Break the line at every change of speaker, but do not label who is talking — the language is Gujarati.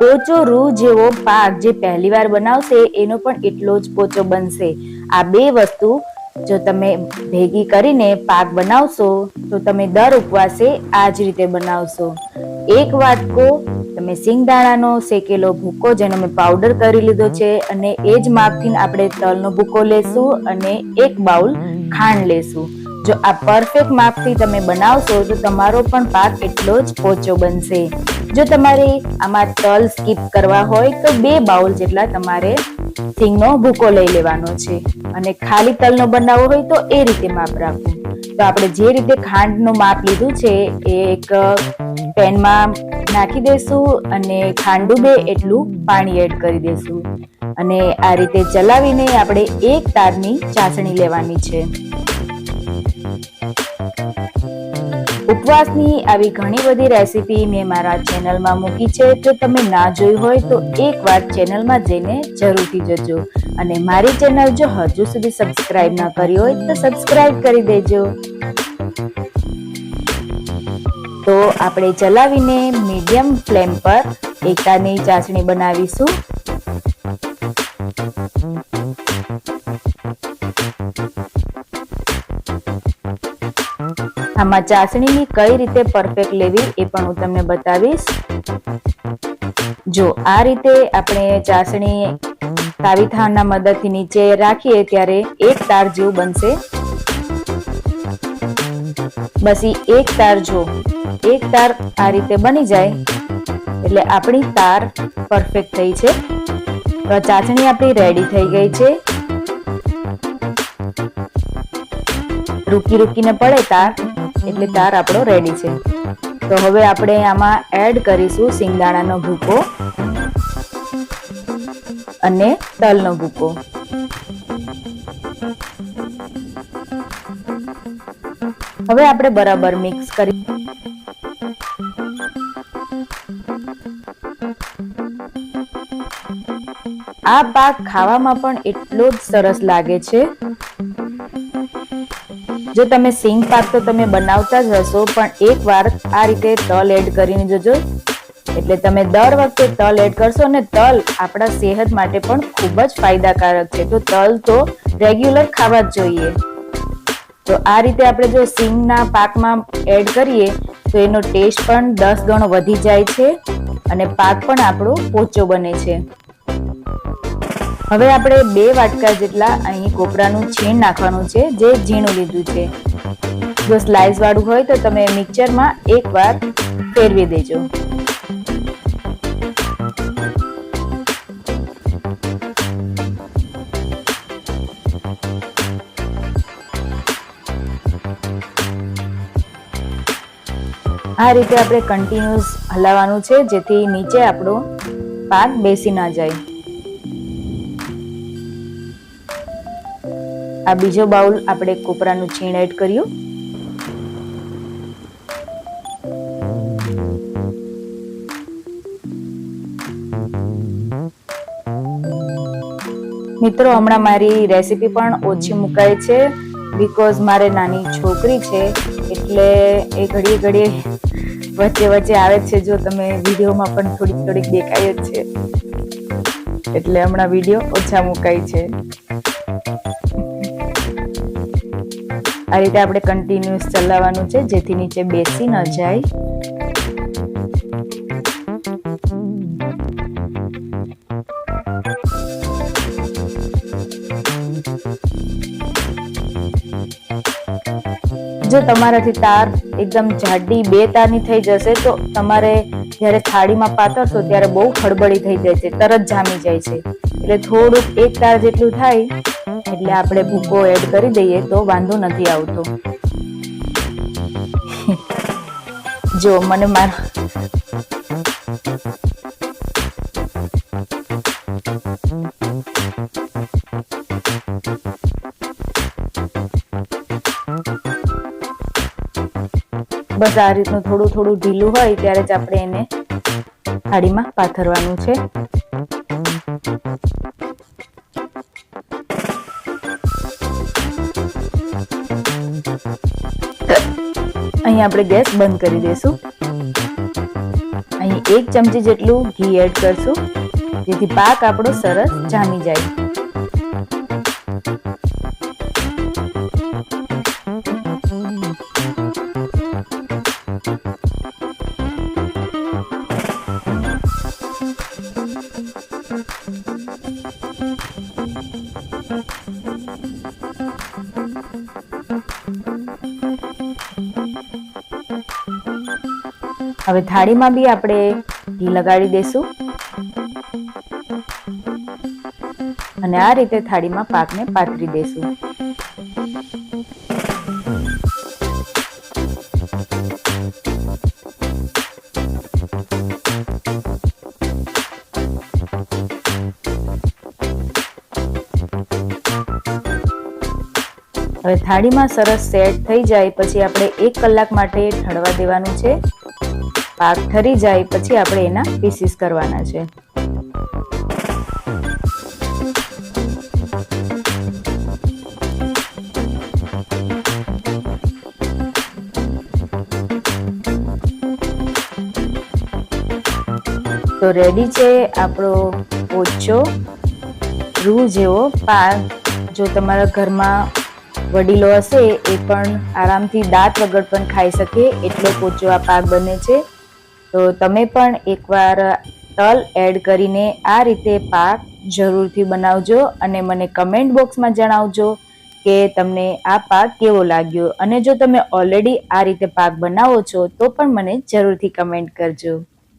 પોચો રૂ જેવો પાક જે પહેલીવાર બનાવશે, એનો પણ એટલો જ પોચો બનશે. આ બે વસ્તુ જો તમે ભેગી કરીને પાક બનાવશો, તો તમે દર ઉપવાસે આ જ રીતે બનાવશો. એક વાટકો તમે સિંગદાણાનો શેકેલો ભૂકો, જેનો મેં પાવડર કરી લીધો છે, અને એ જ માપથી આપણે તલનો ભૂકો લેશું અને એક બાઉલ ખાંડ લેશું. જો આ પરફેક્ટ માપથી તમે બનાવશો, તો તમારો પણ પાક એટલો જ પોચો બનશે. જો તમારે આમાં તલ સ્કીપ કરવા હોય, તો બે બાઉલ જેટલા તમારે સિંગનો ભૂકો લઈ લેવાનો છે. અને ખાલી તલનો બનાવવો હોય, તો એ રીતે માપ રાખવું તો આપણે જે રીતે ખાંડનું માપ લીધું છે, એ એક પેનમાં નાખી દેશું અને ખાંડ ડૂબે એટલું પાણી એડ કરી દેશું અને આ રીતે ચલાવીને આપણે એક તારની ચાસણી લેવાની છે. ઉપવાસની આવી ઘણી બધી રેસીપી મેં મારા ચેનલમાં મૂકી છે. જો તમે ના જોઈ હોય તો એકવાર ચેનલમાં જઈને જરૂરથી જજો. અને મારી ચેનલ જો હજુ સુધી સબસ્ક્રાઇબ ના કરી હોય તો સબસ્ક્રાઇબ કરી દેજો. તો આપણે ચલાવીને મીડિયમ ફ્લેમ પર એકાની ચાસણી બનાવીશું. આમાં ચાસણીની કઈ રીતે પરફેક્ટ લેવી એ પણ હું તમને બતાવીશ. જો આ રીતે આપણે ચાસણી તાવીથાણના મદદથી નીચે રાખીએ ત્યારે એક તાર જેવું બનશે. બસ એક તાર જો, એક તાર આ રીતે બની જાય, એટલે આપણી તાર પરફેક્ટ થઈ છે. તો ચાસણી આપણી રેડી થઈ ગઈ છે. રૂકી રૂકીને પડે તાર. એટલે તાર આપણો રેડી છે. તો હવે આપણે આમાં એડ કરીશું સિંગદાણાનો ભૂકો અને તલનો ભૂકો. હવે આપણે બરાબર મિક્સ કરી આ પાક ખાવામાં પણ એટલો જ સરસ લાગે છે. જો તમે સિંગ પાક તો તમે બનાવતા જ હશો, પણ એકવાર આ રીતે તલ એડ કરીને જોજો. એટલે તમે દર વખતે તલ એડ કરશો અને તલ આપણા સેહત માટે પણ ખૂબ જ ફાયદાકારક છે. તો તલ તો રેગ્યુલર ખાવા જ જોઈએ. તો આ રીતે આપણે જો સિંગના પાકમાં એડ કરીએ, તો એનો ટેસ્ટ પણ દસ ગણો વધી જાય છે અને પાક પણ આપણો પોચો બને છે. હવે આપણે બે વાટકા જેટલા અહીં કોપરાનું છીણ નાખવાનું છે, જે ઝીણું લીધું છે. જો સ્લાઇસ વાળું હોય તો તમે મિક્સરમાં એકવાર ફેરવી દેજો. આ રીતે આપણે કન્ટિન્યુઅસ હલાવવાનું છે, જેથી નીચે આપણો પાક બેસી ના જાય. આ બીજો બાઉલ આપણે કોપરાનું છીણ એડ કર્યું. મિત્રો, હમણાં મારી રેસીપી પણ ઓછી મુકાય છે બીકોઝ મારે નાની છોકરી છે, એટલે એ ઘડીએ ઘડીએ વચ્ચે વચ્ચે આવે છે, જો તમે વિડીયોમાં પણ થોડીક થોડીક દેખાય જ છે. એટલે હમણાં વીડિયો ઓછા મુકાય છે. આ રીતે આપણે કન્ટિન્યુઅસ ચલાવવાનું છે, જેથી નીચે બેસી ન જાય. જો તમારાથી તાર એકદમ જાડી બે તારની થઈ જશે, તો તમારે જ્યારે થાળીમાં પાતરશો ત્યારે બહુ ખડબડી થઈ જાય છે, તરત જામી જાય છે. એટલે થોડુંક એક તાર જેટલું થાય એટલે આપણે ભૂકો એડ કરી દઈએ તો વાંધો નથી આવતો. જો, મને મારા બસ આ રીતનું થોડું થોડું ઢીલું હોય ત્યારે જ આપણે એને થાળીમાં પાથરવાનું છે. અહીં આપણે ગેસ બંધ કરી દઈશું. અહીં એક ચમચી જેટલું ઘી એડ કરશું, જેથી પાક આપણો સરસ જામી જાય. હવે થાળીમાં બી આપણે ઘી લગાડી દઈશું અને આ રીતે થાળીમાં પાકને પાથરી દઈશું હવે થાળીમાં સરસ સેટ થઈ જાય, પછી આપણે એક કલાક માટે ઠળવા દેવાનું છે. પાક ઠરી જાય, પછી આપણે એના પીસીસ કરવાના છે. તો રેડી છે આપણો ઓછો રૂ જેવો પાક. જો તમારા ઘરમાં વડીલો હશે, એ પણ આરામથી દાંત વગર પણ ખાઈ શકે, એટલો પોચો આ પાક બને છે. તો તમે પણ એકવાર તલ એડ કરીને આ રીતે પાક જરૂરથી બનાવજો અને મને કમેન્ટ બોક્સમાં જણાવજો કે તમને આ પાક કેવો લાગ્યો. અને જો તમે ઓલરેડી આ રીતે પાક બનાવો છો તો પણ મને જરૂરથી કમેન્ટ કરજો.